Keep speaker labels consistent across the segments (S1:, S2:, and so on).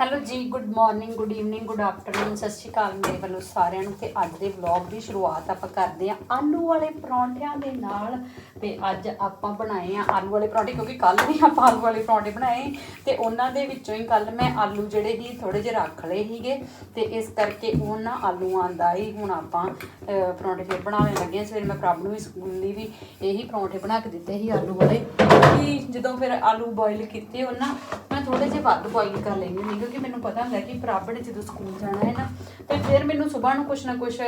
S1: Hello ji, good morning, good evening, good afternoon, Sat Sri Akal ਮੇਰੇ ਵੱਲੋਂ ਸਾਰਿਆਂ ਨੂੰ ਤੇ ਅੱਜ ਦੇ ਵਲੌਗ ਦੀ ਸ਼ੁਰੂਆਤ ਆਪਾਂ ਕਰਦੇ ਹਾਂ ਆਲੂ ਵਾਲੇ ਪਰੌਂਠਿਆਂ ਦੇ ਨਾਲ ਤੇ ਅੱਜ ਆਪਾਂ ਬਣਾਏ ਆ ਆਲੂ ਵਾਲੇ ਪਰੌਂਠੇ, ਕਿਉਂਕਿ ਕੱਲ ਵੀ ਆਪਾਂ ਆਲੂ ਵਾਲੇ ਪਰੌਂਠੇ ਬਣਾਏ, ਤੇ ਉਹਨਾਂ ਦੇ ਵਿੱਚੋਂ ਹੀ ਕੱਲ ਮੈਂ ਆਲੂ ਜਿਹੜੇ ਸੀ ਥੋੜੇ ਜਿਹੇ ਰੱਖ ਲਏ ਸੀਗੇ, ਤੇ ਇਸ ਕਰਕੇ ਉਹਨਾਂ ਆਲੂਆਂ ਦਾ ਹੀ ਹੁਣ ਆਪਾਂ ਪਰੌਂਠੇ ਫਿਰ ਬਣਾਉਣ ਲੱਗੇ ਹਾਂ। ਸਵੇਰੇ ਮੈਂ ਪ੍ਰਭ ਨੂੰ ਵੀ ਸਕੂਲ ਲਈ ਵੀ ਇਹੀ ਪਰੌਂਠੇ ਬਣਾ ਕੇ ਦਿੱਤੇ ਸੀ ਆਲੂ ਵਾਲੇ, ਕਿ ਜਦੋਂ ਫਿਰ ਆਲੂ ਬੋਇਲ ਕੀਤੇ ਉਹਨਾਂ ਮੈਂ ਥੋੜੇ ਜਿਹੇ ਵੱਧ ਬੋਇਲ ਕਰ ਲੈਂਦੀ ਹੁੰਦੀ ਕਿਉਂਕਿ ਮੈਨੂੰ ਪਤਾ ਹੁੰਦਾ ਕਿ ਪ੍ਰਭ ਨੇ ਜਦੋਂ ਸਕੂਲ ਜਾਣਾ ਹੈ ਨਾ, ਤੇ ਫਿਰ ਮੈਨੂੰ ਸਵੇਰ ਨੂੰ ਕੁਛ ਨਾ ਕੁਛ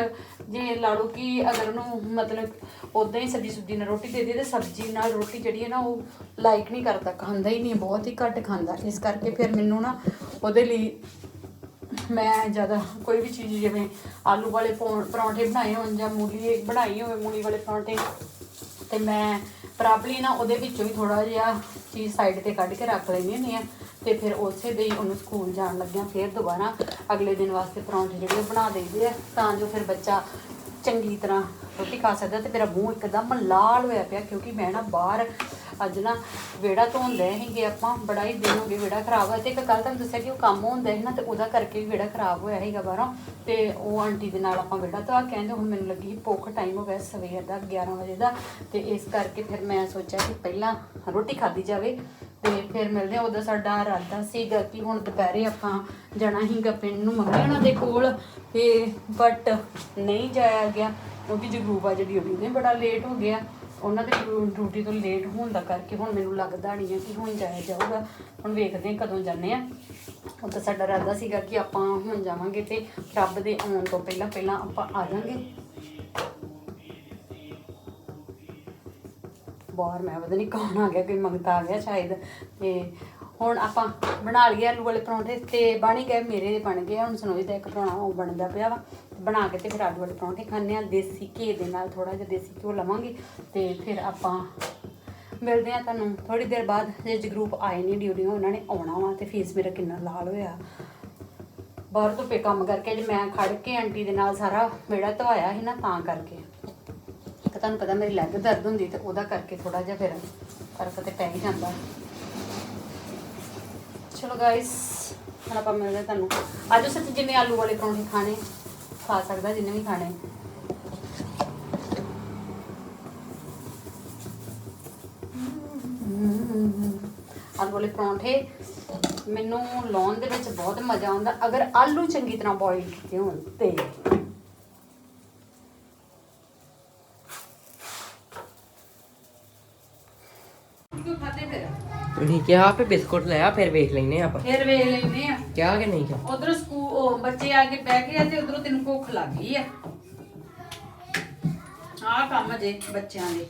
S1: ਜੇ ਲਾ ਲਓ ਕਿ ਅਗਰ ਉਹਨੂੰ ਮਤਲਬ ਉਦਾਂ ਹੀ ਸਬਜ਼ੀ ਸੁਬਜ਼ੀ ਨਾਲ ਰੋਟੀ ਦੇ ਦੇ ਤੇ ਸਬਜ਼ੀ ਨਾਲ ਰੋਟੀ ਜਿਹੜੀ ਹੈ ਨਾ ਉਹ ਲਾਈਕ ਨਹੀਂ ਕਰਦਾ, ਖਾਂਦਾ ਹੀ ਨਹੀਂ, ਬਹੁਤ ਹੀ ਘੱਟ ਖਾਂਦਾ। ਇਸ ਕਰਕੇ ਫਿਰ ਮੈਨੂੰ ਨਾ ਉਹਦੇ ਲਈ ਮੈਂ ਜ਼ਿਆਦਾ ਕੋਈ ਵੀ ਚੀਜ਼ ਜਿਵੇਂ ਆਲੂ ਵਾਲੇ ਪੌਂ- ਪਰੌਂਠੇ ਬਣਾਏ ਹੋਣ ਜਾਂ ਮੂਲੀ ਬਣਾਈ ਹੋਵੇ, ਮੂਲੀ ਵਾਲੇ ਪਰੌਂਠੇ, ਤੇ ਮੈਂ ਪ੍ਰੋਬਲੀ ਨਾ ਉਹਦੇ ਵਿੱਚੋਂ ਹੀ ਥੋੜਾ ਜਿਹਾ ਚੀਜ਼ ਸਾਈਡ ਤੇ ਕੱਢ ਕੇ ਰੱਖ ਲੈਂਦੀ ਹੁੰਦੀ ਆ ਤੇ ਫਿਰ ਉਸੇ ਦੇ ਹੀ ਉਹਨੂੰ ਸਕੂਲ ਜਾਣ ਲੱਗਿਆ, ਫਿਰ ਦੁਬਾਰਾ ਅਗਲੇ ਦਿਨ ਵਾਸਤੇ ਪਰੌਂਠੇ ਜਿਹੜੇ ਉਹ ਬਣਾ ਦੇਈਦੇ ਆ, ਤਾਂ ਜੋ ਫਿਰ ਬੱਚਾ ਚੰਗੀ ਤਰ੍ਹਾਂ ਰੋਟੀ ਖਾ ਸਕਦਾ ਤੇ ਮੇਰਾ ਮੂੰਹ ਇੱਕਦਮ ਲਾਲ ਹੋਇਆ ਪਿਆ ਕਿਉਂਕਿ ਮੈਂ ਨਾ ਬਾਹਰ ਅੱਜ ਨਾ ਵਿਹੜਾ ਧੋਣ ਲਏ ਸੀਗੇ ਆਪਾਂ, ਬੜਾ ਹੀ ਦਿਨ ਹੋ ਗਏ ਵਿਹੜਾ ਖਰਾਬ ਹੋਇਆ ਤੇ ਇੱਕ ਕੱਲ ਤੁਹਾਨੂੰ ਦੱਸਿਆ ਕਿ ਉਹ ਕੰਮ ਹੁੰਦਾ ਸੀ ਨਾ ਤੇ ਉਹਦਾ ਕਰਕੇ ਵੀ ਵਿਹੜਾ ਖਰਾਬ ਹੋਇਆ ਸੀਗਾ ਬਾਹਰੋਂ ਤੇ ਉਹ ਆਂਟੀ ਦੇ ਨਾਲ ਆਪਾਂ ਵਿਹੜਾ ਧਵਾ ਕਹਿੰਦੇ ਹੁਣ ਮੈਨੂੰ ਲੱਗੀ ਭੁੱਖ ਟਾਈਮ ਹੋ ਗਿਆ ਸਵੇਰ ਦਾ 11 ਵਜੇ ਦਾ ਤੇ ਇਸ ਕਰਕੇ ਫਿਰ ਮੈਂ ਸੋਚਿਆ ਕਿ ਪਹਿਲਾਂ ਰੋਟੀ ਖਾਧੀ ਜਾਵੇ ਤੇ ਫਿਰ ਮਿਲਦੇ ਆ ਉਹਦਾ ਸਾਡਾ ਇਰਾਦਾ ਸੀਗਾ ਕਿ ਹੁਣ ਦੁਪਹਿਰੇ ਆਪਾਂ ਜਾਣਾ ਸੀਗਾ ਪਿੰਡ ਨੂੰ ਮੰਮੀ ਉਹਨਾਂ ਦੇ ਕੋਲ ਤੇ ਬਟ ਨਹੀਂ ਜਾਇਆ ਗਿਆ ਕਿਉਂਕਿ ਜਗਰੂਪ ਆ ਜਿਹੜੀ ਉਹਦੀ ਨੇ ਬੜਾ ਲੇਟ ਹੋ ਗਿਆ। ਉਹਨਾਂ ਦੇ ਡਿਊਟੀ ਤੋਂ ਲੇਟ ਹੋਣ ਦਾ ਕਰਕੇ ਹੁਣ ਮੈਨੂੰ ਲੱਗਦਾ ਨਹੀਂ ਹੈ ਕਿ ਹੁਣ ਜਾਇਆ ਜਾਊਗਾ। ਹੁਣ ਵੇਖਦੇ ਹਾਂ ਕਦੋਂ ਜਾਂਦੇ ਆ ਉਹ ਤਾਂ ਸਾਡਾ ਇਰਾਦਾ ਸੀਗਾ ਕਿ ਆਪਾਂ ਹੁਣ ਜਾਵਾਂਗੇ ਤੇ ਰੱਬ ਦੇ ਆਉਣ ਤੋਂ ਪਹਿਲਾਂ ਪਹਿਲਾਂ ਆਪਾਂ ਆ ਜਾਾਂਗੇ ਬਾਹਰ ਮੈਂ ਪਤਾ ਨਹੀਂ ਕੌਣ ਆ ਗਿਆ, ਕੋਈ ਮੰਗਤਾ ਆ ਗਿਆ ਸ਼ਾਇਦ। ਤੇ ਹੁਣ ਆਪਾਂ ਬਣਾ ਲਈਏ ਆਲੂ ਵਾਲੇ ਪਰੌਂਠੇ ਤੇ ਬਣ ਹੀ ਗਏ, ਮੇਰੇ ਬਣ ਗਏ ਆ। ਹੁਣ ਸਨੋਈ ਦਾ ਇੱਕ ਪਰੌਣਾ ਉਹ ਬਣਦਾ ਪਿਆ ਵਾ। ਬਣਾ ਕੇ ਤੇ ਫਿਰ ਆਲੂ ਵਾਲੇ ਪਰੌਂਠੇ ਖਾਣੇ ਆ ਦੇਸੀ ਘੇ ਦੇ ਨਾਲ ਥੋੜਾ ਜਿਹਾ ਦੇਸੀ ਘਿਓ ਲਵਾਂਗੇ ਤੇ ਫਿਰ ਆਪਾਂ ਮਿਲਦੇ ਆ ਤੁਹਾਨੂੰ ਥੋੜੀ ਦੇਰ ਬਾਅਦ। ਜੇ ਜਗਰੂਪ ਆਏ ਨਹੀਂ ਡਿਊਟੀ ਉਹਨਾਂ ਨੇ ਆਉਣਾ ਵਾ ਤੇ ਫੇਸ ਮੇਰਾ ਕਿੰਨਾ ਲਾਲ ਹੋਇਆ। ਬਾਹਰ ਧੁੱਪੇ ਕੰਮ ਕਰਕੇ ਅੱਜ ਮੈਂ ਖੜ ਕੇ ਆਂਟੀ ਦੇ ਨਾਲ ਸਾਰਾ ਮੇੜਾ ਧਵਾਇਆ ਸੀ ਨਾ, ਤਾਂ ਕਰਕੇ। ਤੇ ਤੁਹਾਨੂੰ ਪਤਾ ਮੇਰੀ ਲੈਗ ਦਰਦ ਹੁੰਦੀ ਤੇ ਉਹਦਾ ਕਰਕੇ ਥੋੜਾ ਜਿਹਾ ਫਿਰ ਫ਼ਰਕ ਤੇ ਪੈ ਹੀ ਜਾਂਦਾ। ਚਲੋ ਗਾਇਸ ਹੁਣ ਆਪਾਂ ਮਿਲਦੇ ਹਾਂ ਤੁਹਾਨੂੰ। ਅੱਜ ਸੱਚ ਜਿੰਨੇ ਆਲੂ ਵਾਲੇ ਪਰੌਂਠੇ ਖਾਣੇ। ਖਾ ਸਕਦਾ ਜਿੰਨੇ ਵੀ ਖਾਣੇ। ਆਲੂ ਵਾਲੇ ਪਰੌਂਠੇ ਮੈਨੂੰ ਲਾਉਣ ਦੇ ਵਿੱਚ ਬਹੁਤ ਮਜ਼ਾ ਆਉਂਦਾ। ਅਗਰ ਆਲੂ ਚੰਗੀ ਤਰ੍ਹਾਂ ਬੋਇਲ ਕੀਤੇ ਹੋਣ ਤੇ ਕਿਉਂ ਖਾਦੇ ਫਿਰ?
S2: ਤੁਸੀਂ ਕਿਹਾ ਆਪੇ ਬਿਸਕੁਟ ਲਿਆ ਫਿਰ ਵੇਖ ਲੈਨੇ ਆਪਾਂ।
S1: ਫਿਰ ਵੇਖ ਲੈਂਦੇ ਆ
S2: ਕਿਹਾ ਕਿ ਨਹੀਂ ਕਿਹਾ?
S1: ਉਧਰ ਸਕੂਲ ਉਹ ਬੱਚੇ ਆ ਕੇ ਬਹਿ ਗਏ ਆ ਤੇ ਉਧਰੋਂ ਤੈਨੂੰ ਭੁੱਖ ਲੱਗ ਗਈ ਆ। ਆਹ ਕੰਮ ਜੇ ਬੱਚਿਆਂ ਦੇ।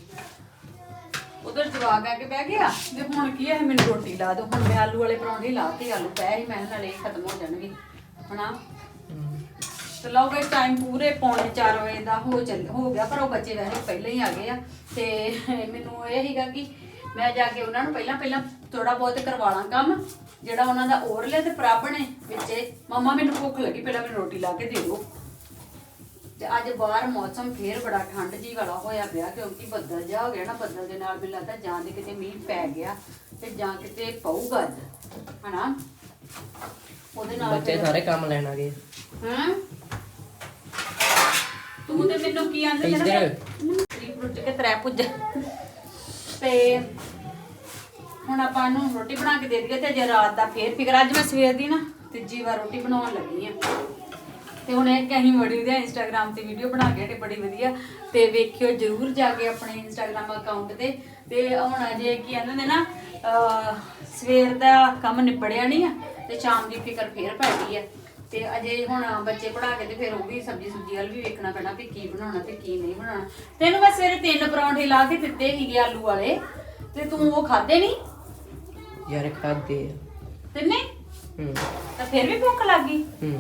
S1: ਉਧਰ ਜਵਾਕ ਆ ਕੇ ਬਹਿ ਗਿਆ ਤੇ ਹੁਣ ਕੀ ਹੈ ਮੈਨੂੰ ਰੋਟੀ ਲਾ ਦੋ ਹੁਣ ਮੈਂ ਆਲੂ ਵਾਲੇ ਪਰੌਂਠੇ ਲਾਤੇ ਆਲੂ ਪੈ ਹੀ ਮੈਂ ਕਿਹਾ ਨਾਲੇ ਇਹ ਖਤਮ ਹੋ ਜਾਣਗੇ। ਹਨਾ? ਤੇ ਲਓ ਗਏ ਟਾਈਮ ਪੂਰੇ ਪੌਣੇ 4 ਵਜੇ ਦਾ ਹੋ ਚੱਲ ਹੋ ਗਿਆ ਪਰ ਉਹ ਬੱਚੇ ਵੈਸੇ ਪਹਿਲਾਂ ਹੀ ਆ ਗਏ ਆ। ਤੇ ਮੈਨੂੰ ਇਹ ਸੀਗਾ ਕਿ ਮੈਂ ਜਾ ਕੇ ਉਹਨਾਂ ਨੂੰ ਪਹਿਲਾਂ ਪਹਿਲਾਂ ਥੋੜਾ ਬਹੁਤ ਕਰਵਾਲਾਂ ਕੰਮ ਜਿਹੜਾ ਉਹਨਾਂ ਦਾ ਹੋਰ ਲਿਆ ਤੇ ਪ੍ਰਭ ਨੇ ਵਿੱਚੇ ਮਮਾ ਮੈਨੂੰ ਭੁੱਖ ਲੱਗੀ ਪਹਿਲਾਂ ਮੈਨੂੰ ਰੋਟੀ ਲਾ ਕੇ ਦੇ ਦਿਓ। ਤੇ ਅੱਜ ਬਾਹਰ ਮੌਸਮ ਫੇਰ ਬੜਾ ਠੰਡ ਜੀ ਵਾਲਾ ਹੋਇਆ ਪਿਆ ਕਿਉਂਕਿ ਬੱਦਲ ਜਾ ਹੋ ਗਿਆ ਨਾ ਬੱਦਲ ਦੇ ਨਾਲ ਮੈਨੂੰ ਲੱਗਦਾ ਜਾਂ ਦੇ ਕਿਤੇ ਮੀਂਹ ਪੈ ਗਿਆ ਤੇ ਜਾਂ ਕਿਤੇ ਪਊਗਾ ਅੱਜ ਹਨਾ? ਉਹਦੇ ਨਾਲ
S2: ਬੱਚੇ ਸਾਰੇ ਕੰਮ ਲੈਣ ਆ ਗਏ।
S1: ਹਾਂ? ਤੂੰ ਤੇ ਮੈਨੂੰ ਕੀ ਆਂਦੇ
S2: ਇੱਧਰ।
S1: ਤਰੀ ਫਰੁੱਟ ਕੇ ਤਰੇ ਪੁੱਜ। ਤੇ ਹੁਣ ਆਪਾਂ ਨੂੰ ਰੋਟੀ ਬਣਾ ਕੇ ਦੇ ਦਈਏ ਤੇ ਜੇ ਰਾਤ ਦਾ ਫੇਰ ਫਿਕਰ ਅੱਜ ਮੈਂ ਸਵੇਰ ਦੀ ਨਾ ਤੀਜੀ ਵਾਰ ਰੋਟੀ ਬਣਾਉਣ ਲੱਗੀ ਆ। ਤੇ ਹੁਣ ਇਹ ਕਹੀਂ ਬੜੀ ਵਧੀਆ ਇੰਸਟਾਗ੍ਰam ਤੇ ਵੀਡੀਓ ਬਣਾ ਕੇ ਤੇ ਬੜੀ ਵਧੀਆ। ਤੇ ਵੇਖਿਓ ਜਰੂਰ ਜਾ ਕੇ ਆਪਣੇ ਇੰਸਟਾਗ੍ਰam ਅਕਾਊਂਟ ਤੇ। ਤੇ ਹੁਣ ਅਜੇ ਕੀ ਕਹਿੰਦੇ ਨੇ ਨਾ ਸਵੇਰ ਦਾ ਕੰਮ ਨਿਪੜਿਆ ਨਹੀਂ ਆ, ਤੇ ਸ਼ਾਮ ਦੀ ਫਿਕਰ ਫੇਰ ਪੈ ਗਈ ਆ। ਤੇ ਅਜੇ ਹੁਣ ਬੱਚੇ ਪੜਾ ਕੇ ਤੇ ਫਿਰ ਉਹ ਵੀ ਸਬਜੀ ਸੁਬਜੀ ਵਾਲ ਵੀ ਵੇਖਣਾ ਪੈਣਾ ਵੀ ਕੀ ਬਣਾਉਣਾ ਤੇ ਕੀ ਨਹੀਂ ਬਣਾਉਣਾ। ਤੈਨੂੰ ਮੈਂ ਸਵੇਰੇ ਤਿੰਨ ਪਰੌਂਠੇ ਲਾ ਕੇ ਦਿੱਤੇ ਸੀਗੇ ਆਲੂ ਵਾਲੇ ਤੇ ਤੂੰ ਉਹ ਖਾਦੇ ਨਹੀਂ?
S2: ਯਾਰ ਖਾਦੇ
S1: ਤਿੰਨੇ?
S2: ਹੂੰ।
S1: ਤਾਂ ਫਿਰ ਵੀ ਭੁੱਖ ਲੱਗ ਗਈ?
S2: ਹੂੰ।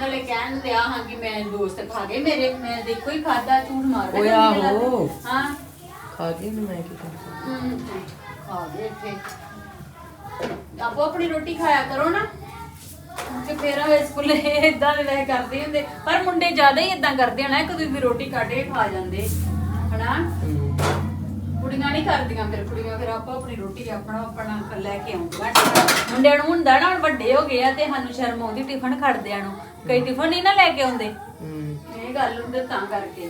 S1: ਨਾਲੇ ਕਹਿਣ ਤੇ ਆ ਹਾਂ ਕਿ ਮੈਂ ਦੋਸਤ ਖਾ ਗਏ ਮੇਰੇ ਮੈਂ ਦੇਖੋ ਹੀ ਖਾਦਾ ਝੂਠ ਮਾਰਦਾ
S2: ਓਏ। ਆਹੋ।
S1: ਹਾਂ।
S2: ਖਾ ਗਏ ਨਾ ਮੈਂ ਕੀ ਕਰਾਂ
S1: ਹਮ, ਖਾ ਗਏ ਫੇ ਆਪੋ ਆਪਣੀ ਰੋਟੀ ਖਾਇਆ ਕਰੋ ਨਾ। ਕਿ ਫਿਰ ਇਸ ਸਕੂਲੇ ਇਦਾਂ ਦੇ ਵੈਸੇ ਕਰਦੇ ਹੁੰਦੇ। ਪਰ ਮੁੰਡੇ ਜ਼ਿਆਦਾ ਹੀ ਇਦਾਂ ਕਰਦੇ ਹਨਾ ਇੱਕ ਦੂਜੇ ਦੀ ਰੋਟੀ ਕੱਢ ਕੇ ਖਾ ਜਾਂਦੇ। ਹਨਾ? ਕੁੜੀਆਂ ਨਹੀਂ ਕਰਦੀਆਂ ਫਿਰ ਕੁੜੀਆਂ ਫਿਰ ਆਪੋ ਆਪਣੀ ਰੋਟੀ ਆਪਣਾ ਆਪਣਾ ਲੈ ਕੇ ਆਉਂਦੀਆਂ। ਮੁੰਡਿਆਂ ਨੂੰ ਹੁੰਦਾ ਨਾ ਹੁਣ ਵੱਡੇ ਹੋ ਗਏ ਆ ਤੇ ਸਾਨੂੰ ਸ਼ਰਮ ਆਉਂਦੀ ਟਿਫਨ ਖੜਦਿਆਂ ਨੂੰ। ਕਈ ਟਿਫਨ ਨਹੀਂ ਨਾ ਲੈ ਕੇ ਆਉਂਦੇ। ਇਹ ਗੱਲ ਹੁੰਦੇ ਤਾਂ ਕਰਕੇ।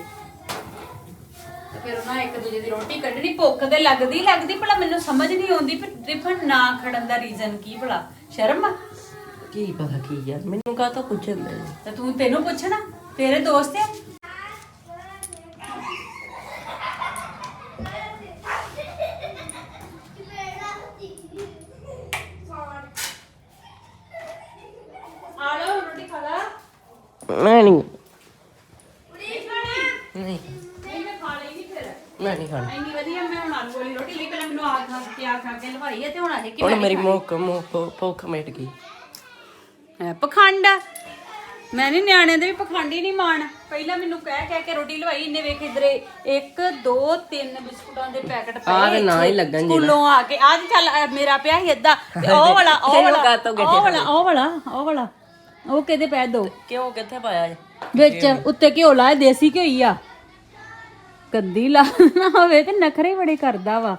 S1: ਤੇ ਫਿਰ ਉਹਨਾਂ ਇੱਕ ਦੂਜੇ ਦੀ ਰੋਟੀ ਕੱਢਣੀ ਭੁੱਖ ਤੇ ਲੱਗਦੀ ਲੱਗਦੀ ਭਲਾ ਮੈਨੂੰ ਸਮਝ ਨਹੀਂ ਆਉਂਦੀ ਵੀ ਟਿਫਨ ਨਾ ਖੜਨ ਦਾ ਰੀਜ਼ਨ ਕੀ ਭਲਾ। ਸ਼ਰਮ ਆ?
S2: ਕੀ ਪਤਾ ਕੀ ਯਾਰ ਮੈਨੂੰ ਕਾ ਤਾਂ ਪੁੱਛਣ ਦੇ
S1: ਤੇ ਤੂੰ ਤੈਨੂੰ ਪੁੱਛਣਾ ਤੇਰੇ ਦੋਸਤ ਆ। ਆ ਲਓ ਰੋਟੀ ਖਾ ਲਾ।
S2: ਮੈਂ ਨਹੀਂ।
S1: ਨਹੀਂ ਖਾਣੀ?
S2: ਨਹੀਂ।
S1: ਨਹੀਂ ਮੈਂ ਖਾ ਲਈ ਨਹੀਂ ਫਿਰ।
S2: ਮੈਂ ਨਹੀਂ ਖਾਣਾ।
S1: ਇੰਨੀ ਵਧੀਆ ਮੈਂ ਹੁਣ ਆਲੂ ਵਾਲੀ ਰੋਟੀ ਲਈ ਪਹਿਲਾਂ ਮੈਨੂੰ ਆ ਖਾ ਕੇ ਆ ਖਾ ਕੇ ਲਵਾਈ ਹੈ ਤੇ ਹੁਣ ਆਹੇ ਕਿ
S2: ਹੁਣ
S1: ਮੈਂ
S2: ਮੇਰੀ ਮੁੱਕ ਮੁੱਕ ਭੁੱਖ ਮਿਟ ਗਈ।
S1: ਪਖੰਡ ਆ। ਮੈਂ ਨਹੀਂ ਨਿਆਣਿਆਂ ਦੇ ਵੀ ਪਖੰਡ ਹੀ ਨਹੀਂ ਮਾਣ। ਪਹਿਲਾਂ ਮੈਨੂੰ ਕਹਿ ਕਹਿ ਕੇ ਰੋਟੀ ਲਵਾਈ ਇਹਨੇ ਵੇਖ ਇਧਰੇ 1 2 3 ਬਿਸਕੁਟਾਂ ਦੇ ਪੈਕਟ ਪਏ
S2: ਆਹ ਤੇ ਨਾ ਹੀ ਲੱਗਣ ਜੀ
S1: ਸਕੂਲੋਂ ਆ ਕੇ। ਆਹ ਤੇ ਚੱਲ ਅਹ ਮੇਰਾ ਪਿਆ ਸੀ ਏਦਾਂ ਤੇ ਉਹ ਵਾਲਾ ਉਹ ਵਾਲਾ ਉਹ ਵਾਲਾ ਉਹ ਵਾਲਾ ਉਹ ਵਾਲਾ। ਉਹ ਕਿਹਦੇ ਪੈ ਦੋ?
S2: ਕਿਉਂ ਕਿੱਥੇ ਪਾਇਆ ਜੀ?
S1: ਵਿੱਚ ਉੱਤੇ ਘਿਓ ਲਾਏ ਦੇਸੀ ਘਿਓ ਹੀ ਆ। ਕੰਦੀ ਲਾ ਨਾ ਹੋਵੇ ਤੇ ਨਖਰੇ ਬੜੇ ਕਰਦਾ ਵਾ।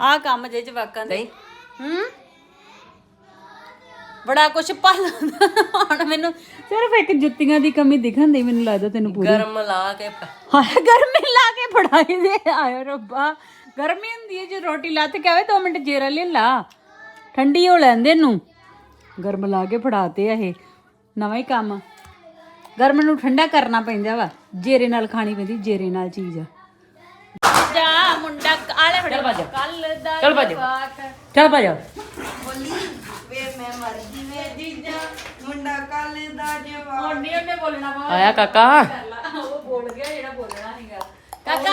S1: ਆਹ ਕੰਮ ਜੇ ਜਵਾਕਾਂ ਦੇ। ਹੂੰ? ਬੜਾ ਕੁਛ ਭਾਲਦਾ ਹੁਣ ਮੈਨੂੰ ਸਿਰਫ ਇੱਕ ਜੁੱਤੀਆਂ ਦੀ ਕਮੀ ਦਿਖਣ ਦੀ ਮੈਨੂੰ ਲੱਗਦਾ ਤੈਨੂੰ ਪੂਰੀ।
S2: ਗਰਮ ਲਾ ਕੇ
S1: ਹਾਏ ਗਰਮੀ ਲਾ ਕੇ ਫੜਾਈ ਦੇ। ਆਇਓ ਰੱਬਾ ਗਰਮੀ ਹੁੰਦੀ ਹੈ ਜੇ ਰੋਟੀ ਲੱਥ ਕੇ ਆਵੇ 2 ਮਿੰਟ ਜੇਰਾ ਲੈ ਲਾ। ਠੰਡੀ ਹੋ ਲੈਂਦੇ ਨੂੰ। ਗਰਮ ਲਾ ਕੇ ਫੜਾਤੇ ਆ ਇਹ। ਨਵਾਂ ਹੀ ਕੰਮ। ਗਰਮ ਨੂੰ ਠੰਡਾ ਕਰਨਾ ਪੈਂਦਾ ਵਾ। ਜੇਰੇ ਨਾਲ ਖਾਣੀ ਪੈਂਦੀ ਜੇਰੇ ਨਾਲ ਚੀਜ਼। ਆ ਜਾ ਮੁੰਡਾ ਆਲੇ ਫੜੇ। ਕੱਲ ਦਾ
S2: ਚੱਲ ਭੱਜ। ਚੱਲ
S3: ਮੈਂ ਮਰ ਗਈ ਵੇ ਜੀਜਾ ਮੁੰਡਾ ਕਾਲੇ ਦਾ ਜਵਾਨ
S1: ਹੁਣ ਨਹੀਂ ਉਹਨੇ ਬੋਲਣਾ ਵਾ
S2: ਆਇਆ ਕਾਕਾ?
S1: ਉਹ ਬੋਲ ਗਿਆ ਜਿਹੜਾ ਬੋਲਣਾ ਸੀਗਾ ਕਾਕਾ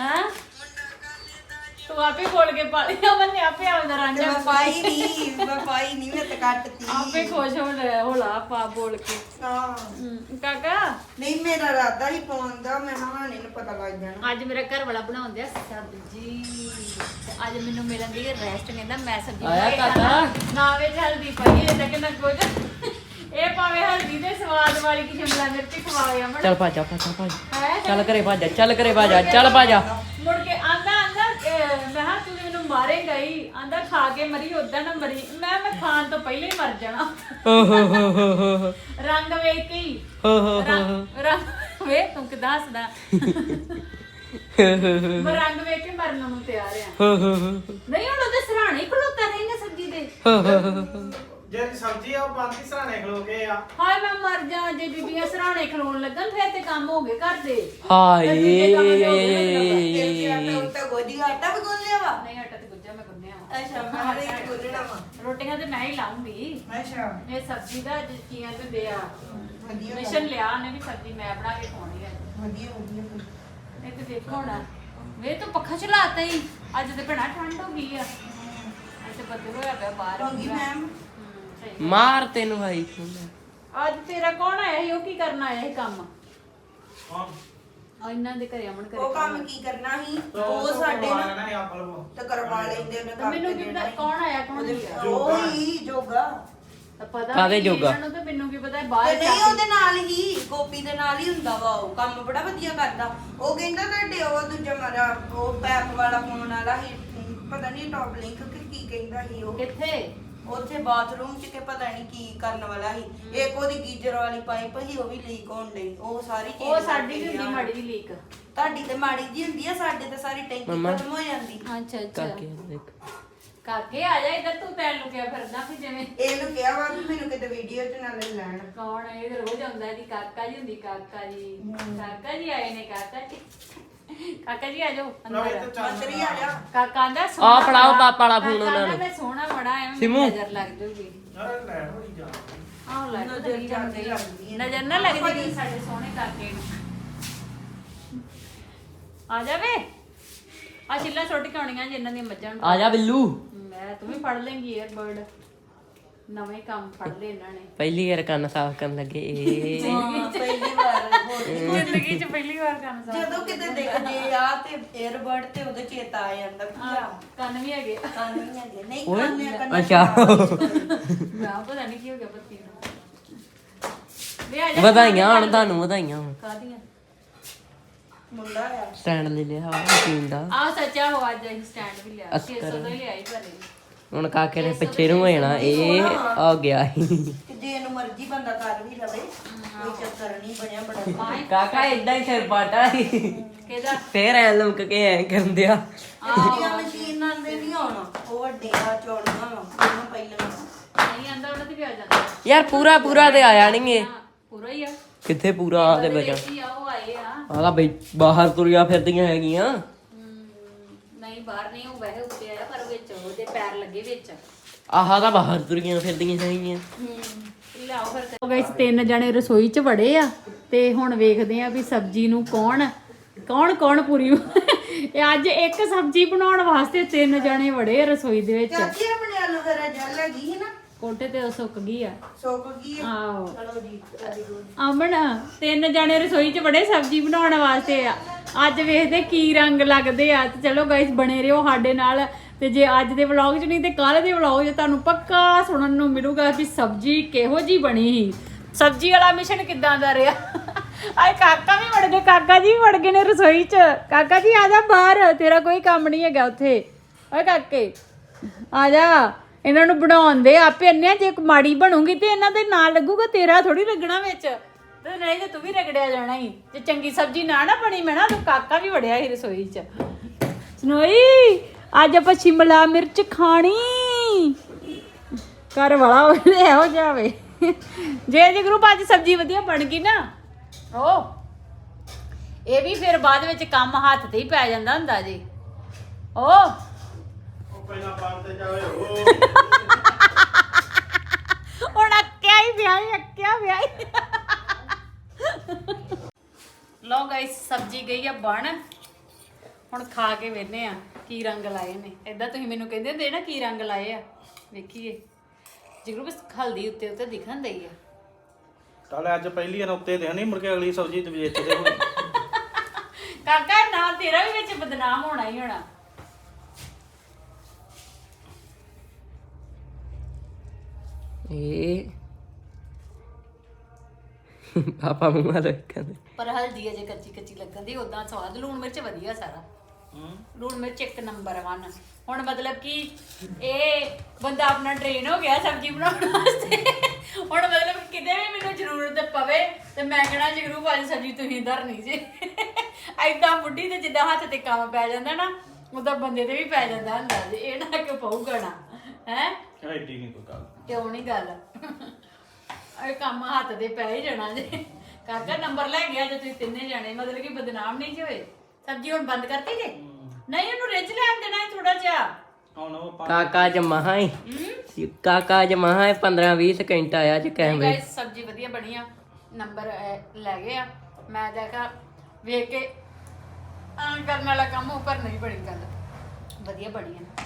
S1: ਹਾਂ? ਤੂੰ ਆਪੇ ਬੋਲ ਕੇ ਪਾ ਲਿਆ ਮੰਨੇ ਆਪੇ ਆਉਂਦਾ
S3: ਤੇ
S1: ਰਾਂਝਾ
S3: ਮੈਂ ਪਾਈ ਨਹੀਂ ਮੈਂ ਪਾਈ ਨਹੀਂ ਮੈਂ ਤਾਂ ਕੱਟਤੀ।
S1: ਆਪੇ ਖੁਸ਼ ਹੋ ਰਿਹਾ ਹੋਲਾ ਪਾ ਬੋਲ ਕੇ।
S3: ਹਾਂ।
S1: ਹਮ, ਕਾਕਾ?
S3: ਨਹੀਂ ਮੇਰਾ ਰਾਦਾ ਹੀ ਪਾਉਣ ਦਾ ਮੈਂ ਹਾਣੇ ਨੂੰ ਪਤਾ ਲੱਗ ਜਾਣਾ।
S1: ਅੱਜ ਮੇਰਾ ਘਰ ਵਾਲਾ ਬਣਾਉਂਦੇ ਆ ਸਬਜੀ। ਤੇ ਅੱਜ ਮੈਨੂੰ ਮਿਲਣ ਦੀ ਰੈਸਟ ਕਹਿੰਦਾ ਮੈਂ ਸਬਜੀ
S2: ਆਇਆ
S1: ਬਣਾ ਕੇ
S2: ਕਾਕਾ।
S1: ਖਾਣਾ। ਨਾ ਵਿੱਚ ਹਲਦੀ ਪਾਈ ਇਹ ਤਾਂ ਕਹਿੰਦਾ ਕੁਝ। ਇਹ ਭਾਵੇਂ ਹਲਦੀ ਦੇ ਸਵਾਦ ਵਾਲੀ ਕੀ ਸ਼ਿਮਲਾ ਮਿਰਚ ਖਵਾਵੇ ਅਮਨ।
S2: ਚੱਲ ਪਾ ਜਾ ਪਾ ਜਾ ਪਾ ਜਾ
S1: ਹੈ?
S2: ਚੱਲ ਕਰੇ ਪਾ ਜਾ ਚੱਲ ਕਰੇ ਪਾ ਜਾ ਚੱਲ ਪਾ ਜਾ
S1: ਮੁੜ ਕੇ ਆਂਦਾ ਆਂਦਾ ਅਹ, ਮੈਂ ਕਿਹਾ ਮਾਰੇਗਾ ਹੀ ਆਂਦਾ ਖਾ ਕੇ ਮਰੀ ਉਦਾਂ ਨਾ ਮਰੀ ਮੈਂ ਮੈਂ ਖਾਣ ਤੋਂ ਪਹਿਲਾਂ ਹੀ ਮਰ ਜਾਣਾ
S2: ਹੋ ਹੋ ਹੋ ਹੋ ਹੋ ਹੋ
S1: ਰੰਗ ਵੇਖ ਕੇ ਹੀ
S2: ਹੋ ਹੋ
S1: ਰੰਗ ਰੰਗ ਵੇ ਤੂੰ ਕਿਦਾਂ ਹੱਸਦਾ ਮੈਂ ਰੰਗ ਵੇਖ ਕੇ ਮਰਨ ਨੂੰ ਤਿਆਰ ਆ
S2: ਹੋ ਹੋ ਹੋ
S1: ਨਹੀਂ ਹੁਣ ਉਹਦੇ ਸਰਾਣੇ ਖਲੋਤਾ ਰਹੇਗਾ ਸਬਜੀ ਦੇ
S4: ਜਿਹੜੀ ਸਬਜ਼ੀ ਆ ਉਹ ਬੰਦੀ ਸਰਾਣੇ ਖਲੋ ਗਏ ਆ।
S1: ਹਾਏ ਮੈਂ ਮਰ ਜਾ ਜੇ ਬੀਬੀਆਂ ਸਰਾਣੇ ਖਲੋਣ ਲੱਗਣ ਫਿਰ ਤੇ ਕੰਮ ਹੋ ਗਏ ਘਰ ਦੇ।
S2: ਹਾਏ।
S3: ਤੇਰੇ ਆਟਾ ਉੱਤੇ ਗੋਦੀ ਆਟਾ ਵੀ ਗੁੰਨ ਲਿਆ ਵਾ?
S1: ਨਹੀਂ ਹਟਾ ਤੇ ਗੁੱਜਾ ਮੈਂ ਗੁੰਨਿਆ ਵਾ।
S3: ਅੱਛਾ ਮੈਂ ਵੀ ਗੁੰਨਣਾ ਵਾ।
S1: ਰੋਟੀਆਂ ਤੇ ਮੈਂ ਹੀ ਲਾਉਂਗੀ
S3: ਅੱਛਾ।
S1: ਇਹ ਸਬਜ਼ੀ ਦਾ ਅੱਜ ਕੀਆਂ ਤੇ ਦਿਆ
S3: ਵਧੀਆ
S1: ਮਿਸ਼ਨ ਲਿਆ ਉਹਨੇ ਵੀ ਸਬਜ਼ੀ ਮੈਂ ਬਣਾ ਕੇ ਖਾਣੀ ਹੈ
S3: ਵਧੀਆ ਵਧੀਆ
S1: ਇਹ ਤੇ ਦੇਖੋ ਹੁਣ। ਵੇ ਤੂੰ ਪੱਖਾ ਚਲਾਤਾ ਹੀ ਅੱਜ ਤੇ ਭੈਣਾ ਠੰਡ ਹੋ ਗਈ ਆ। ਅੱਜ ਤੇ ਬੱਦਲ ਹੋਇਆ ਪਿਆ ਬਾਹਰ।
S3: ਹੋ ਗਈ ਮੈਮ?
S1: ਸਹੀ।
S2: ਮਾਰ ਤੈਨੂੰ ਹਾਈ।
S1: ਅੱਜ ਤੇਰਾ ਕੌਣ ਆਇਆ ਸੀ? ਉਹ ਕੀ ਕਰਨ ਆਇਆ ਸੀ ਕੰਮ?
S4: ਹਾਂ
S1: ਆ ਇਹਨਾਂ ਦੇ ਘਰੇ ਅਮਨ
S3: ਉਹ
S1: ਘਰੇ
S3: ਕੰਮ ਕੀ ਕਰਨਾ ਸੀ? ਉਹ ਸਾਡੇ ਨਾਲ
S4: ਨਾ
S3: ਤੇ ਕਰਵਾ ਲੈਂਦੇ ਉਹਨੇ ਕੰਮ
S1: ਮੈਨੂੰ
S3: ਤੇ
S1: ਕੀ ਪਤਾ। ਕੌਣ ਆਇਆ ਕੌਣ ਨਹੀਂ ਆਇਆ?
S4: ਜੋਗਾ।
S3: ਉਹੀ ਜੋਗਾ।
S1: ਤਾਂ ਪਤਾ
S2: ਕਾਹਦੇ
S1: ਨਹੀਂ
S2: ਜੋਗਾ?
S1: ਇਹਨਾਂ ਨੂੰ ਤਾਂ ਮੈਨੂੰ ਕੀ ਪਤਾ
S3: ਤੇ
S1: ਬਾਹਰ
S3: ਨਹੀਂ ਉਹਦੇ ਨਾਲ ਹੀ ਗੋਪੀ ਦੇ ਨਾਲ ਹੀ ਹੁੰਦਾ ਵਾ ਉਹ। ਕੰਮ ਬੜਾ ਵਧੀਆ ਕਰਦਾ। ਉਹ ਕਹਿੰਦਾ ਤੁਹਾਡੇ ਉਹ ਦੂਜਾ ਮਾਰਾ ਉਹ ਪੈਪ ਵਾਲਾ ਫੋਨ ਵਾਲਾ ਹੀ ਪਤਾ ਨਹੀਂ ਟੌਪ ਲਿੰਕ ਕਿ ਕੀ ਕਹਿੰਦਾ ਸੀ ਉਹ।
S1: ਕਿੱਥੇ?
S3: ਉੱਥੇ ਬਾਥਰੂਮ ਚ ਕਿ ਪਤਾ ਨਹੀਂ ਕੀ ਕਰਨ ਵਾਲਾ ਸੀ। ਇੱਕ ਉਹਦੀ ਗੀਜ਼ਰ ਵਾਲੀ ਪਾਈਪ ਸੀ ਉਹ ਵੀ ਲੀਕ ਹੋਣ ਲਈ ਉਹ ਸਾਰੀ ਚੀਜ਼
S1: ਉਹ ਸਾਡੀ ਵੀ ਹੁੰਦੀ ਮਾੜੀ ਜੀ ਲੀਕ।
S3: ਤੁਹਾਡੀ ਤੇ ਮਾੜੀ ਜੀ ਹੁੰਦੀ ਆ ਸਾਡੇ ਤੇ ਸਾਰੀ ਟੈਂਕੀ। ਖਤਮ ਹੋ ਜਾਂਦੀ।
S1: ਅੱਛਾ
S2: ਕਾਕੇ ਦੇਖ।
S1: ਕਾਕੇ ਆ ਜਾ ਇੱਧਰ ਤੂੰ ਤੈਨ ਲੁਕਿਆ ਫਿਰਦਾ ਫਿਰ ਜਿਵੇਂ।
S3: ਇਹਨੂੰ ਕਿਹਾ ਵਾ ਵੀ ਮੈਨੂੰ ਕਿਤੇ ਵੀਡੀਓ ਚ ਨਾ ਲੈ ਲੈਣ।
S1: ਕੌਣ ਹੈ ਇਹ? ਰੋਜ਼ ਆਉਂਦਾ ਇਹਦੀ ਕਾਕਾ ਜੀ ਹੁੰਦੀ ਕਾਕਾ ਜੀ। ਕਾਕਾ ਜੀ ਆਏ ਨੇ ਕਾਕਾ ਜੀ। ਕਾਕਾ ਜੀ ਆ ਜਾਓ
S4: ਰਵੇ ਤੇ
S1: ਅੰਦਰ
S4: ਚੱਲ
S3: ਮੰਤਰੀ ਆ ਜਾ।
S1: ਕਾਕਾ ਦਾ
S2: ਆਹ ਫੜਾਓ ਪਾਪਾ ਵਾਲਾ ਫੋਨ ਉਹਨਾਂ ਨੂੰ।
S1: ਮੈਂ ਸੋਹਣਾ ਬੜਾ ਐ
S2: ਸਿਮੂ।
S1: ਨਜ਼ਰ ਲੱਗ ਜੂਗੀ।
S4: ਯਾਰ ਲੈ ਹੋਈ ਜਾ
S1: ਆਹ ਲੱਗ
S3: ਨਜ਼ਰ
S1: ਨਜ਼ਰ
S3: ਜਾਂਦੀ ਲੱਗਦੀ ਹੈ।
S1: ਨਜ਼ਰ ਨਾ ਲੱਗਦੀ ਸਾਡੇ ਸੋਹਣੇ ਕਾਕੇ ਨੂੰ। ਆ ਜਾਵੇ ਆ ਛਿੱਲਾ ਕੇ ਆਉਣੀਆਂ ਦੀਆਂ ਮੱਝਾਂ ਨੂੰ।
S2: ਆ ਜਾ ਬਿੱਲੂ।
S1: ਮੈਂ ਤੂੰ ਵੀ ਫੜ ਲੇਂਗੀ 에ਅਰ ਬਰਡ ਨਵੇਂ ਕੰਮ ਫੜ ਲਏ ਇਹਨਾਂ ਨੇ।
S2: ਪਹਿਲੀ ਵਾਰ ਕੰਨ ਸਾਫ਼ ਕਰਨ ਲੱਗੇ ਏ।
S3: ਹਾਂ, ਪਹਿਲੀ ਵਾਰ। ਹੋਰ
S1: ਜ਼ਿੰਦਗੀ 'ਚ ਪਹਿਲੀ ਵਾਰ ਕੰਮ ਸਾਂ
S3: ਜਦੋਂ ਕਿਤੇ ਦੇਖਦੇ ਆ ਤੇ 에ਅਰਬਡ ਤੇ ਉਹਦੇ ਚੇਤਾ ਆ ਜਾਂਦਾ ਕੀ ਆ?
S1: ਕੰਨ ਵੀ ਹੈਗੇ।
S3: ਕੰਨ ਨਹੀਂ ਹੈਗੇ। ਨਹੀਂ ਕੰਨ ਆ ਕੰਨ
S2: ਅੱਛਾ।
S1: ਮੈਂ ਪਤਾ ਨਹੀਂ ਕੀ ਹੋ ਗਿਆ ਬੱਤੀ ਨੂੰ। ਵੇ ਆ ਜਾ
S2: ਵਧਾਈਆਂ ਹੁਣ ਤੁਹਾਨੂੰ ਵਧਾਈਆਂ
S1: ਕਾਦੀਆਂ
S3: ਮੁੰਡਾ ਆ।
S2: ਸਟੈਂਡ ਲੈ ਲਿਆ ਵਾ ਮਸ਼ੀਨ ਦਾ।
S1: ਆ ਸੱਚਾ ਹੋ ਅੱਜ ਅਸੀਂ ਸਟੈਂਡ ਵੀ ਲਿਆ।
S2: ਅਸਕਰ।
S1: 600 ਦਾ ਹੀ ਲਿਆਈ ਭਲੇ
S2: ਹੁਣ ਕਾਕੇ ਨੇ ਪਿੱਛੇ ਨੂੰ ਹੋ ਜਾਣਾ ਇਹ ਆ ਗਿਆ ਸੀ
S3: ਜੇ ਇਹਨੂੰ ਮਰਜ਼ੀ ਬੰਦਾ ਕਰ ਵੀ ਲਵੇ ਕੋਈ ਚੱਕਰ ਨਹੀਂ ਬਣਿਆ ਬੜਾ
S2: ਕਾਕਾ ਇਦਾਂ ਹੀ ਸਿਰ ਪਾਟਾ ਸੀ
S1: ਕਿਹਦਾ?
S2: ਫੇਰ ਐ ਲੁਕ ਕੇ ਐ ਕਰਨ ਦਿਆ।
S3: ਜਿਹੜੀਆਂ ਮਸ਼ੀਨਾਂ ਦੇ ਨਹੀਂ ਆਉਣਾ ਉਹ ਵੱਡੀਆਂ ਚੌੜੀਆਂ ਵਾ ਉਹਨਾਂ ਪਹਿਲਾਂ
S1: ਨਹੀਂ ਆਂਦਾ ਉਹਨਾਂ ਤੇ ਵੀ ਆ ਜਾਂਦਾ।
S2: ਯਾਰ ਪੂਰਾ ਪੂਰਾ ਤੇ ਆਇਆ ਨਹੀਂ ਇਹ
S1: ਹਾਂ, ਪੂਰਾ ਹੀ ਆ।
S2: ਕਿੱਥੇ ਪੂਰਾ ਆ ਤੇ ਬਚਾ
S1: ਦੇਸੀ ਆ ਉਹ ਆਏ ਆ।
S2: ਆਹ ਬਈ ਬਾਹਰ ਤੁਰੀਆਂ ਫਿਰਦੀਆਂ ਹੈਗੀਆਂ।
S1: ਬਾਹਰ ਨਹੀਂ ਉਹ ਵੈਸੇ ਉੱਤੇ ਆਇਆ ਪਰ ਵਿੱਚ ਉਹਦੇ ਪੈਰ ਲੱਗੇ ਵਿੱਚ।
S2: ਆਹ ਤਾਂ ਬਾਹਰ ਤੁਰੀਆਂ ਫਿਰਦੀਆਂ ਹੈਗੀਆਂ
S1: ਲਿਆਓ ਫਿਰ ਗਾਇਸ ਤਿੰਨ ਜਣੇ ਰਸੋਈ 'ਚ ਵੜੇ ਆ ਤੇ ਹੁਣ ਵੇਖਦੇ ਆ ਵੀ ਸਬਜ਼ੀ ਨੂੰ ਕੌਣ ਕੌਣ ਕੌਣ ਪੂਰੀ ਇਹ ਅੱਜ ਇੱਕ ਸਬਜ਼ੀ ਬਣਾਉਣ ਵਾਸਤੇ ਤਿੰਨ ਜਣੇ ਵੜੇ ਆ ਰਸੋਈ ਦੇ ਵਿੱਚ।
S3: ਚਾਚੀ ਆਪਣੇ ਆਲੂ ਵਗੈਰਾ ਜਲ ਹੈਗੀ ਸੀ ਨਾ।
S1: ਕੋਟੇ ਤੇ ਉਹ ਸੁੱਕ ਗਈ ਆ।
S3: ਸੁੱਕ ਗਈ ਆ। ਚਲੋ ਜੀ ਵੈਰੀ ਗੁੱਡ
S1: ਅਮਨ ਤਿੰਨ ਜਣੇ ਰਸੋਈ 'ਚ ਬੜੇ ਸਬਜ਼ੀ ਬਣਾਉਣ ਵਾਸਤੇ ਆ। ਅੱਜ ਵੇਖਦੇ ਕੀ ਰੰਗ ਲੱਗਦੇ ਆ ਤੇ ਚਲੋ ਗਾਇਸ ਬਣੇ ਰਹੋ ਸਾਡੇ ਨਾਲ। ਤੇ ਜੇ ਅੱਜ ਦੇ ਵਲੌਗ 'ਚ ਨਹੀਂ ਤੇ ਕੱਲ ਦੇ ਵਲੌਗ 'ਚ ਤੁਹਾਨੂੰ ਪੱਕਾ ਸੁਣਨ ਨੂੰ ਮਿਲੂਗਾ ਕਿ ਸਬਜ਼ੀ ਕਿਹੋ ਜੀ ਬਣੀ ਸੀ। ਸਬਜ਼ੀ ਵਾਲਾ ਮਿਸ਼ਨ ਕਿੱਦਾਂ ਦਾ ਰਿਹਾ? ਆਏ ਕਾਕਾ ਵੀ ਵੜ ਗਏ ਕਾਕਾ ਜੀ ਵੀ ਵੜ ਗਏ ਨੇ ਰਸੋਈ 'ਚ। ਕਾਕਾ ਜੀ ਆ ਜਾ ਬਾਹਰ ਤੇਰਾ ਕੋਈ ਕੰਮ ਨਹੀਂ ਹੈਗਾ ਉੱਥੇ। ਓਏ ਕਾਕੇ ਆ ਜਾ। ਇਹਨਾਂ ਨੂੰ ਬਣਾਉਣ ਦੇ, ਆਪੇ ਅੰਨਿਆ ਜੇ ਮਾੜੀ ਬਣੂਗੀ ਤੇ ਇਹਨਾਂ ਦੇ ਨਾਲ ਲੱਗੂਗਾ, ਤੇਰਾ ਥੋੜੀ ਲੱਗਣਾ ਵਿੱਚ। ਤੇ ਨਹੀਂ ਤੇ ਤੂੰ ਵੀ ਰਗੜਿਆ ਜਾਣਾ ਹੀ ਜੇ ਚੰਗੀ ਸਬਜ਼ੀ ਨਾ ਨਾ ਬਣੀ ਮੈਂ ਨਾ, ਤੂੰ ਕਾਕਾ ਵੀ ਵੜਿਆ ਸੀ ਰਸੋਈ 'ਚ। ਸਨੋਈ, ਅੱਜ ਆਪਾਂ ਸ਼ਿਮਲਾ ਮਿਰਚ ਖਾਣੀ। ਘਰ ਵਾਲਾ ਹੋਵੇ ਇਹੋ ਜਾਵੇ ਜੇ ਜੇ ਗਰੁੱਪ ਅੱਜ ਸਬਜ਼ੀ ਵਧੀਆ ਬਣ ਗਈ ਨਾ, ਓ, ਇਹ ਵੀ ਫਿਰ ਬਾਅਦ ਵਿੱਚ ਕੰਮ ਹੱਥ ਤੇ ਹੀ ਪੈ ਜਾਂਦਾ ਹੁੰਦਾ ਜੀ। ਓ
S4: ਪਹਿਲਾਂ ਬੰਦ ਤੇ ਜਾਵੇ ਉਹ
S1: ਹੁਣ ਅੱਕਿਆ ਹੀ ਵਿਆਹ ਹੀ ਅੱਕਿਆ ਵਿਆਹ ਹੀ। ਲੋ ਗਾਇਸ ਸਬਜ਼ੀ ਗਈ ਆ ਬਣ। ਹੁਣ ਖਾ ਕੇ ਵੇਨੇ ਆ ਕੀ ਰੰਗ ਲਾਏ ਨੇ। ਏਦਾਂ ਤੁਸੀਂ ਮੈਨੂੰ ਕਹਿੰਦੇ ਹੁੰਦੇ ਨਾ ਕੀ ਰੰਗ ਲਾਏ ਆ। ਵੇਖੀਏ। ਜਿਗਰੂ ਬਸ ਹਲਦੀ ਉੱਤੇ ਉੱਤੇ ਦਿਖਣ ਦਈ ਆ।
S4: ਚੱਲ ਅੱਜ ਪਹਿਲੀ ਨਾ ਉੱਤੇ ਦੇ ਨਹੀਂ ਮੁੜ ਕੇ ਅਗਲੀ ਸਬਜ਼ੀ ਤੇ ਵੇਚਦੇ ਹੁਣ
S1: ਕਾਕਾ ਨਾ ਤੇਰਾ ਵੀ ਵਿੱਚ ਬਦਨਾਮ ਹੋਣਾ ਹੀ ਹੋਣਾ।
S2: ਇਹ ਪਾਪਾ ਮੂੰਹ ਨਾਲ ਕਹਿੰਦੇ
S1: ਪਰ ਹਲਦੀ ਅਜੇ ਕੱਚੀ ਕੱਚੀ ਲੱਗਣ ਦੀ ਉਦਾਂ ਸਵਾਦ। ਲੂਣ ਮਿਰਚ ਵਧੀਆ ਸਾਰਾ। ਲੂਣ ਮਿਰਚ ਇੱਕ ਨੰਬਰ 1 ਹੁਣ ਮਤਲਬ ਕਿ ਇਹ ਬੰਦਾ ਆਪਣਾ ਟ੍ਰੇਨ ਹੋ ਗਿਆ ਸਬਜ਼ੀ ਬਣਾਉਣ ਵਾਸਤੇ। ਹੁਣ ਮਤਲਬ ਕਿਤੇ ਵੀ ਮੈਨੂੰ ਜ਼ਰੂਰਤ ਪਵੇ ਤੇ ਮੈਂ ਕਹਣਾ ਜਗਰੂ ਭਾਜੀ ਸਬਜ਼ੀ ਤੁਸੀਂ ਧਰਨੀ ਜੀ। ਐਦਾਂ ਬੁੱਢੀ ਤੇ ਜਿੱਦਾਂ ਹੱਥ ਤੇ ਕੰਮ ਪੈ ਜਾਂਦਾ ਨਾ ਉਦਾਂ ਬੰਦੇ ਤੇ ਵੀ ਪੈ ਜਾਂਦਾ ਹੁੰਦਾ ਜੀ। ਇਹ ਨਾ ਕਿ ਪਊਗਾ ਨਾ। ਹੈ?
S4: ਐਡੀ ਨਹੀਂ ਕੋਈ ਗੱਲ।
S1: ਕਿਉਂ ਨਹੀਂ ਗੱਲ। ਇਹ ਕੰਮ ਹੱਥ ਦੇ ਪੈ ਹੀ ਜਾਣਾ ਜੇ। ਕਾਕਾ ਨੰਬਰ ਲੈ ਗਿਆ ਜੇ ਤੁਸੀਂ ਤਿੰਨੇ ਜਾਣੇ ਮਤਲਬ ਕਿ ਬਦਨਾਮ ਨਹੀਂ ਜੀ ਹੋਏ। ਸਬਜ਼ੀ ਹੁਣ ਬੰਦ ਕਰਤੀ ਜੇ? ਨਹੀਂ ਉਹਨੂੰ ਰਿੱਝ ਲੈਣ ਦੇਣਾ ਥੋੜਾ ਜਿਹਾ।
S4: ਹੁਣ ਉਹ ਪਾ-
S2: ਕਾਕਾ ਜ ਮਹਾ ਹੀ। ਕਾਕਾ ਜ ਮਹਾ ਹੀ 15 20 ਸਕਿੰਟ ਆਇਆ ਚ ਕੈਮਰੇ
S1: ਗਾਇਸ ਸਬਜ਼ੀ ਵਧੀਆ ਬਣੀ ਆ। ਨੰਬਰ ਲੈ ਗਏ ਆ। ਮੈਂ ਦੇਖਾ ਵੇਖ ਕੇ ਆਂ ਕਰਨ ਵਾਲਾ ਕੰਮ ਉੱਪਰ ਨਹੀਂ ਬਣੀ ਗੱਲ। ਵਧੀਆ ਬਣੀ ਆ।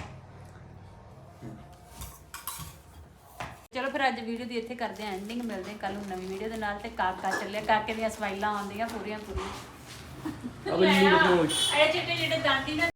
S1: ਚਲੋ ਫਿਰ ਅੱਜ ਵੀਡੀਓ ਦੀ ਇੱਥੇ ਕਰਦੇ ਆਂ ਐਂਡਿੰਗ ਮਿਲਦੇ ਆਂ ਕੱਲ ਨੂੰ ਨਵੀਂ ਵੀਡੀਓ ਦੇ ਨਾਲ ਤੇ ਕਾਕਾ ਚੱਲਿਆ ਕਾਕੇ ਦੀਆਂ ਸਵਾਈਲਾਂ ਆਉਂਦੀਆਂ ਪੂਰੀਆਂ ਪੂਰੀਆਂ।
S2: ਅਬ
S1: ਇਹ ਚਿੱਟੇ ਜਿਹੜੇ ਦਾੰਦੀ ਨਾ